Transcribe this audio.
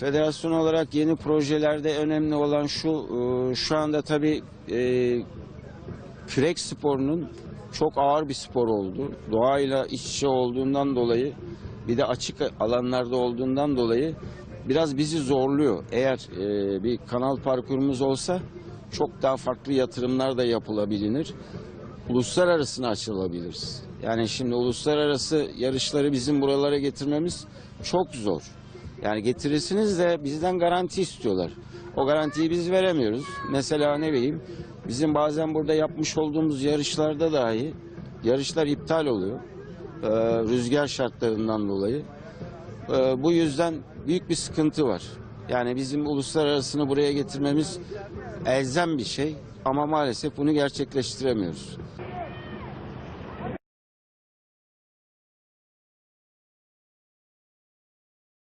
Federasyon olarak yeni projelerde önemli olan şu, e, şu anda tabii e, kürek sporunun çok ağır bir spor oldu. Doğayla iç içe olduğundan dolayı bir de açık alanlarda olduğundan dolayı biraz bizi zorluyor. Eğer e, bir kanal parkurumuz olsa çok daha farklı yatırımlar da yapılabilir. Uluslararasına açılabiliriz. Yani şimdi uluslararası yarışları bizim buralara getirmemiz çok zor. Yani getirirsiniz de bizden garanti istiyorlar. O garantiyi biz veremiyoruz. Mesela ne bileyim bizim bazen burada yapmış olduğumuz yarışlarda dahi yarışlar iptal oluyor. Ee, rüzgar şartlarından dolayı. Ee, bu yüzden büyük bir sıkıntı var. Yani bizim uluslararasını buraya getirmemiz elzem bir şey ama maalesef bunu gerçekleştiremiyoruz.